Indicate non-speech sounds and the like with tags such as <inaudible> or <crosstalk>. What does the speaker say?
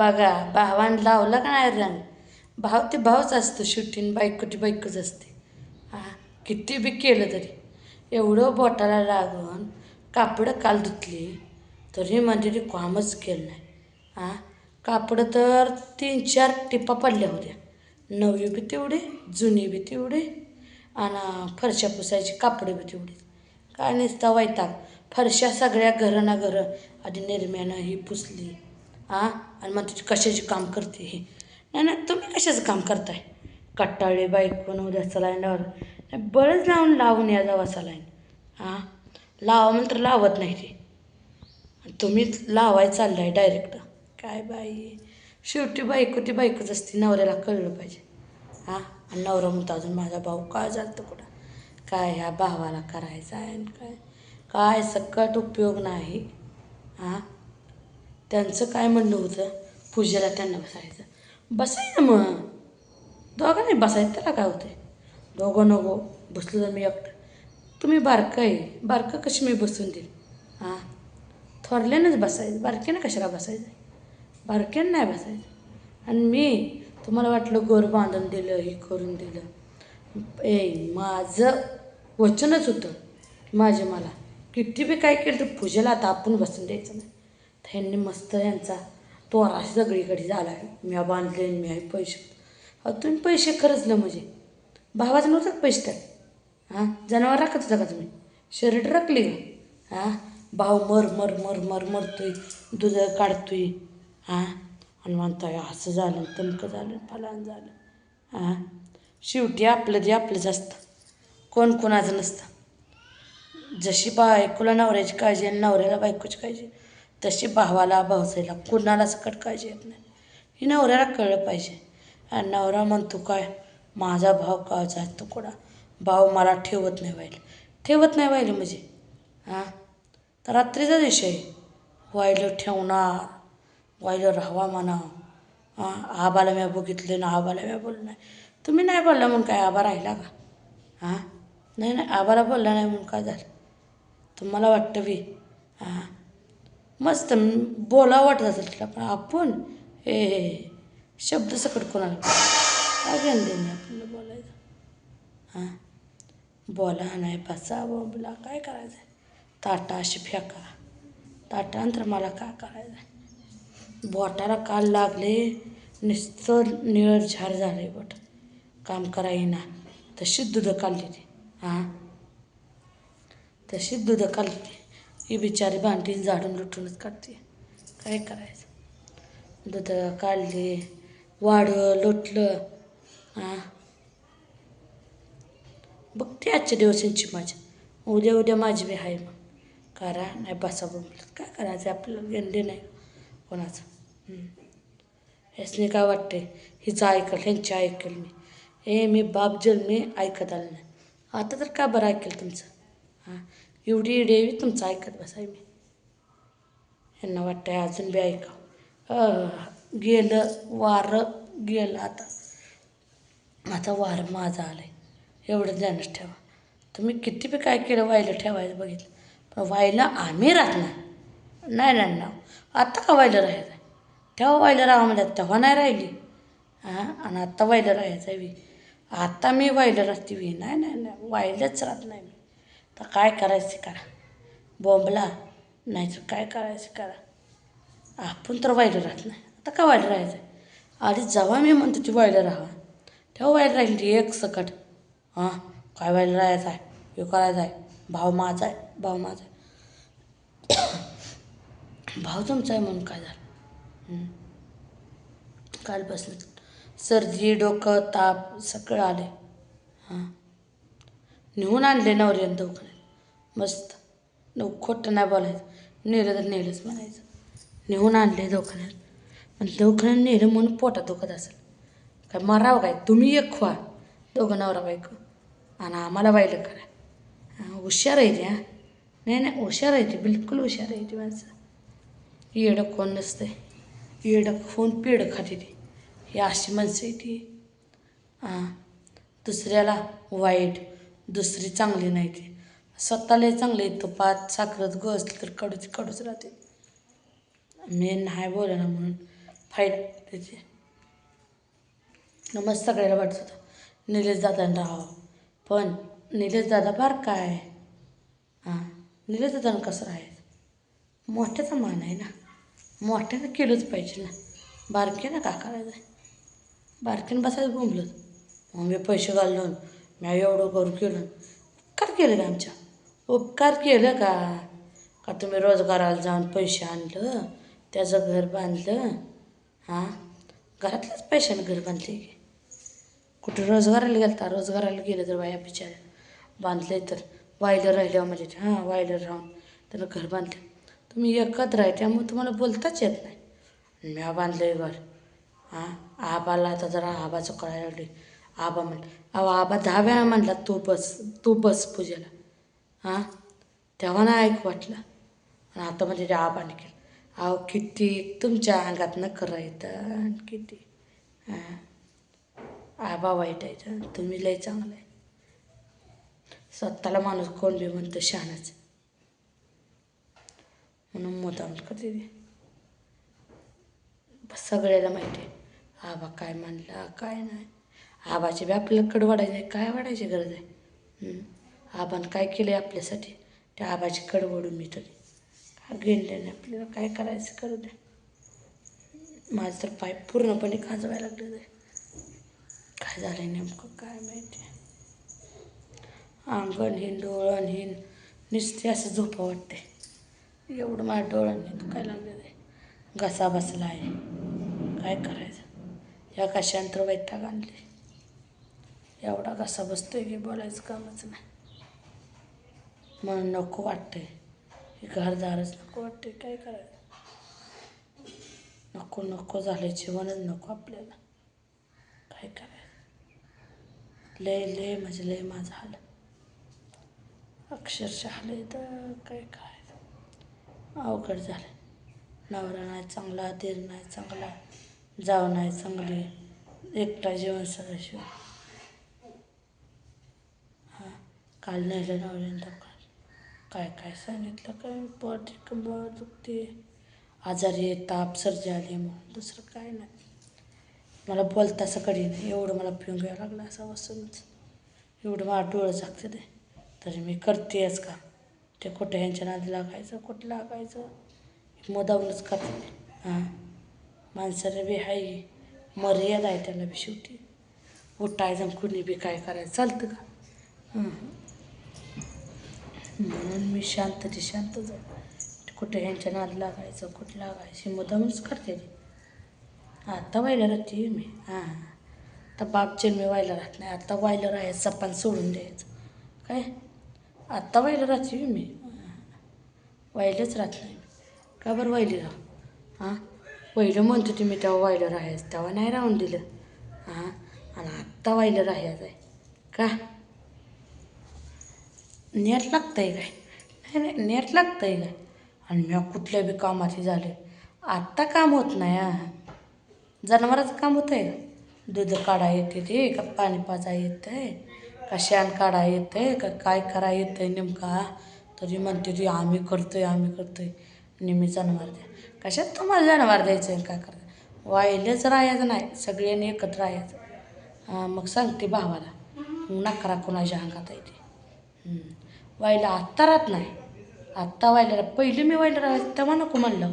बघा भावान लावला का नाही रंग? भाव ते भावच असतो शेवटी बायको ती बायकोच असते. हा किती बी केलं तरी. एवढं बोटाला लागून कापडं काल धुतली तरी म्हणजे ते कामच केलं नाही. हा कापडं तर तीन चार टिपा पडल्या होत्या. नवी बी तेवढी जुनी बी तेवढी आणि फरशा पुसायची कापडं बी तेवढी. काय नुसता वैताग. फरशा सगळ्या घरं ना घरं आधी निर्म्यानं ही पुसली. हां आणि मग तुझी कशाची काम करते हे? नाही नाही तुम्ही कशाचं काम करताय? कट्टाळे बायकोन उद्या सलाईनवर नाही बरंच लावून लावून या जावा सलाईन हां? लावा म्हणतर तर लावत नाही ते. तुम्ही लावाय चाललाय डायरेक्ट. काय बाई? शेवटी बायको ती बायकोच असते नवऱ्याला कळलं पाहिजे. हां? आणि नवरा म्हणतो अजून माझा भाऊ काय झालं कुठं? काय ह्या भावाला करायचं आहे आणि काय? काय सकट उपयोग नाही. हां? त्यांचं काय म्हणणं होतं? पूजेला त्यांना बसायचं. बसायचं मग. दोघं नाही बसायचं त्याला काय होतं दोघं नको. बसलो तर मी एकटं. तुम्ही बारकं आहे. बारकं कशी मी बसून देईल? हां थोरल्यानंच बसायचं. बारक्यानं कशाला बसायचं? बारक्यानं नाही बसायचं. आणि मी तुम्हाला वाटलं गोर बांधून दिलं हे करून दिलं. ए माझं वचनच होतं. माझे मला. किती बी काय केलं तर पूजेला आता आपण बसून द्यायचं नाही. तर ह्यांनी मस्त यांचा तोरा सगळीकडे झाला. आहे मी हा बांधले मी आहे पैसे. तुम्ही पैसे खरंचलं म्हणजे. भावाचं नव्हतं पैसे तर हां? जनावर राखत होता का तुम्ही? शर्ट राखली का? हां? भाव मर मर मर मर मरतोय. दूध काढतोय. हां? आणि म्हणतोय असं झालं तमकं झालं फलान झालं. हां? शेवटी आपलं जे आपलंच असतं. कोण कोणाचं नसतं. जशी बायकोला नवऱ्याची काळजी आणि नवऱ्याला बायकोची काळजी. तशी भावाला भावजाईला कुणाला सकट काळजी येत नाही. ही नवऱ्याला कळलं पाहिजे. आणि नवरा म्हणतो काय माझा भाव काळजा तो कोणा? भाव मला ठेवत नाही व्हायला ठेवत नाही व्हायला म्हणजे? हां तर रात्रीचा विषय. व्हायलं ठेवणार व्हायलं राहावा म्हणा. हां आबाला मी बघितलं ना आबाला मी बोललं नाही. तुम्ही नाही बोलला म्हणून काय आबा राहिला का? हां नाही नाही आबाला बोलला नाही म्हणून काय झालं? तुम्हाला वाटतं बी? हां मस्त बोला वाटत असेल तिला पण आपण हे शब्द सकट कोणाला काय घेणं देणे आपल्याला बोलायचं? हां? बोला नाही बसा बोला काय करायचं आहे ताटा अशी फेका. ताटानंतर मला काय करायचं आहे बोटाला काल लागले नुसतं निळ झार झालं आहे बोट. काम करायना तशीच दुधं काढली ती. हां? तशीच दुधं काढली ती. ही बिचारी भांडीन झाडून लुटूनच काढते. काय करायचं? दूध काढले वाढलं लोटलं हां बघते आजच्या दिवसांची माझ्या उद्या उद्या माझी बी आहे मग. करा नाही बसा बोलत काय करायचं? आपल्याला गेंडे नाही. कोणाचं? ह्यासने काय वाटते हिचं ऐकल ह्यांची ऐकल मी. हे मी बाप जन्मी ऐकत आलं नाही. आता तर का बरं ऐकेल तुमचं? हां एवढी डेवी तुमचं ऐकत बसाय मी. ह्यांना वाटतंय अजून बी ऐका गेलं वारं गेलं आता. आता वारं माझं आलं आहे एवढं ध्यानच ठेवा. तुम्ही किती बी काय केलं व्हायला ठेवायचं बघितलं. पण व्हायला आम्ही राहणार. नाही नाही ना आत्ता का व्हायला राहायचं तेव्हा व्हायला राहा म्हणजे तेव्हा नाही राहिली. हां आणि आत्ता व्हायला राहायचं बी. आत्ता मी व्हायला राहते वी नाही नाही नाही. व्हायलाच राहत नाही मी. तर काय करायचं करा. बॉम्बला नाही तर काय करायचं करा. आपण तर वाईट राहत नाही. आता का वाईट राहायचं आधी जेव्हा मी म्हणतो ती वाईट राहा तेव्हा राहील ती एक सकट. हां काय वाईट राहायचं आहे हे करायचं आहे भाव माझा आहे भाव माझा आहे <coughs> भाव तुमचा आहे म्हणून काय झालं? कालपासून सर्दी डोकं ताप सगळं आले हां. नेऊन आणले नवऱ्यानं दवाखान्यात मस्त न खोटं नाही बोलायचं नेलं तर नेलंच म्हणायचं नेऊन आणले दवाखान्यात पण दवाखान्यात नेलं म्हणून पोटात दुखत असेल काय मारावं काय तुम्ही एक खवा दोघं नवरा बायको आणि आम्हाला वाहिलं करा हुशार आहे ती हां नाही नाही हुशार आहे ती बिलकुल हुशार आहे ती माणसं येडं कोण नसतं येडं फोन पेडं खाते ती ही अशी माणसं आहे ती हां दुसऱ्याला वाईट दुसरी चांगली नाही ती. स्वतःला चांगले तुपात साखरत गस तर कडूच कडूच राहते. मी नाही बोला ना म्हणून फायदा त्याचे. मस्त सगळ्याला वाटत होतं निलेश दादांना राहावं पण निलेश दादा फार काय? हां निलेश दादानं कसं आहे मोठ्याचा मान आहे ना. मोठ्यानं केलंच पाहिजे ना. बारक्यानं का करायचं बारक्यानं बसायचं बोंबलं मग मी पैसे घालून मी एवढं करू केलं. उपकार केलं का आमच्या? उपकार केलं का? का तुम्ही रोजगाराला जाऊन पैसे आणलं त्याचं घर बांधलं? हां? घरातल्याच पैशानं घर बांधले की? कुठं रोजगाराला गेलता? रोजगाराला गेलं तर बाया बिचाऱ्या. बांधले तर वायलं राहिल्यावर म्हणजे हां वायलं राहून त्यानं घर बांधलं. तुम्ही एकत्र आहे त्यामुळे तुम्हाला बोलताच येत नाही. म्या बांधलं घर. हां? आबाला आता जरा आबाचं कळायला लागली आबा म्हण अहो आबा दहा वेळा म्हणला तू बस तू बस पूजेला. हां? तेव्हा ना ऐक वाटलं. आणि आता म्हणजे ते आबाने केलं. अहो किती तुमच्या अंगात न येतं आणि किती. हां? आबा वाईट आहे तर तुम्ही लय चांगलं आहे स्वतःला माणूस कोण बी म्हणतो शहाणाच म्हणून मुद्दाम करते सगळ्याला माहिती आहे. आबा काय म्हणला काय नाही. आबाची बी आपल्याला कड वाढायची आहे काय वाढायची गरज आहे? हं? आबानं काय केलं आहे आपल्यासाठी? त्या आबाची कडवडून मी तरी काय गेले नाही आपल्याला? काय करायचं? करू दे माझं तर पाय पूर्णपणे खाजवायला लागलेलं आहे. काय झालं आहे नेमकं? काय माहिती? अंगण हिन डोळण हिन नुसते असं झोपा वाटते. एवढं माझ्या डोळ्यांनी दुखायला लागलेलं आहे. घसा बसला आहे काय करायचं? या कशांतर वैताग आणले. एवढा घसा बसतोय की बोलायचं कामच नाही. म्हणून नको वाटतंय. घरदारच नको वाटतंय. काय करायचं? नको नको झालं जीवनच नको आपल्याला. काय करायचं? लय लय म्हणजे लय माझं आलं अक्षरशः लय तर काय करायचं? अवघड झालं. नवरा नाही चांगला दीर नाही चांगला जाव नाही चांगली एकटा जीवन सगळं शिव. काल नेलं लावलेलं दवाखान्यात काय काय सांगितलं काय पोट कंबर दुखते आजारी आहे ताप सर्दी आली म्हणून दुसरं काय नाही. मला बोलता असं नाही. एवढं मला पिऊन घ्यावं लागलं असं वसूनच. एवढं मला डोळं झाकते ते. तरी मी करतेच का? ते कुठं ह्यांच्या नादी लागायचं कुठं लागायचं? मुदावूनच करते. हां? माणसाला बी आहे मर्यादा आहे त्याला बी शेवटी. उठायचं कुणी बी काय करायचं. चालतं का? म्हणून मी शांत ते कुठे ह्यांच्या नाद लागायचं कुठं लागायची मुदामच करते ती आता व्हायला राहते मी. हां. आता बाप मी व्हायला राहत नाही. आता व्हायला राहायचं सपान सोडून द्यायचं. काय? आत्ता व्हायला राहते मी. व्हायलाच राहत नाही. का बरं व्हायली राह? हां? पहिलं म्हणतो तुम्ही तेव्हा व्हायला राहायचं. तेव्हा नाही राहून दिलं. हां? आणि आत्ता व्हायला राहायचं आहे. का? नेट लागतं आहे काय? नाही नाही नेट लागतं आहे काय? आणि मी कुठल्या बी कामात झाले. आत्ता काम होत नाही हां. जनावराचं काम होतं आहे का? दूध काढा येते ते का पाणी पाजा येतं आहे का शेण काढा येतं आहे का काय करा येतं आहे नेमका तरी म्हणते ती आम्ही करतो आहे आम्ही करतो आहे नेहमी जनावर द्या. कशात तुम्हाला जनावर द्यायचं आहे काय करायचं? वाहिलंच राहायचं नाही सगळ्यांनी एकत्र राहायचं. हां मग सांगते भावाला. मग नकरा कोणाच्या अंगात आहे ते. व्हायला आत्ता राहत नाही. आत्ता व्हायला पहिली मी व्हायला राहायचं तेव्हा नको म्हणलं.